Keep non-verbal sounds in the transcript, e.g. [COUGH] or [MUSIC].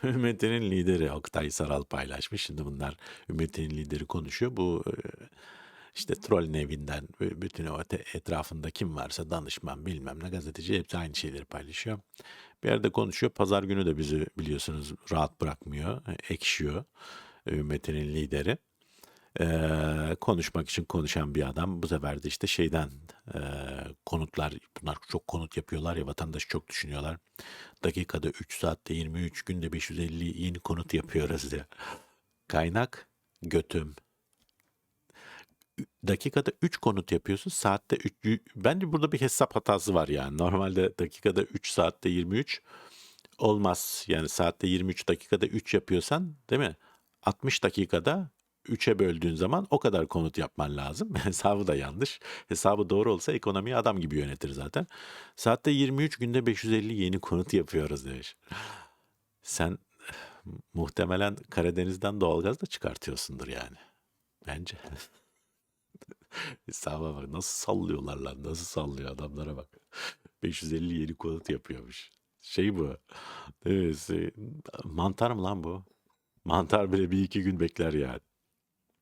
[LAUGHS] Ümmetinin lideri Oktay Saral paylaşmış. Şimdi bunlar ümmetinin lideri konuşuyor. Bu e, işte troll evinden bütün o etrafında kim varsa danışman bilmem ne gazeteci hepsi aynı şeyleri paylaşıyor. Bir yerde konuşuyor. Pazar günü de bizi biliyorsunuz rahat bırakmıyor. e, Ekşiyor. e, Ümmetinin lideri. Ee, konuşmak için konuşan bir adam bu sefer de işte şeyden e, konutlar bunlar çok konut yapıyorlar ya vatandaş çok düşünüyorlar. Dakikada 3 saatte 23 günde 550 yeni konut yapıyoruz diye. Kaynak götüm. Dakikada 3 konut yapıyorsun saatte 3 bence burada bir hesap hatası var yani. Normalde dakikada 3 saatte 23 olmaz. Yani saatte 23 dakikada 3 yapıyorsan değil mi? 60 dakikada 3'e böldüğün zaman o kadar konut yapman lazım. [LAUGHS] Hesabı da yanlış. Hesabı doğru olsa ekonomiyi adam gibi yönetir zaten. Saatte 23 günde 550 yeni konut yapıyoruz demiş. Sen [SIGHS] muhtemelen Karadeniz'den doğalgaz da çıkartıyorsundur yani. Bence. [LAUGHS] Hesaba bak nasıl sallıyorlar lan nasıl sallıyor adamlara bak. 550 yeni konut yapıyormuş. Şey bu. Evet, şey, mantar mı lan bu? Mantar bile bir iki gün bekler yani.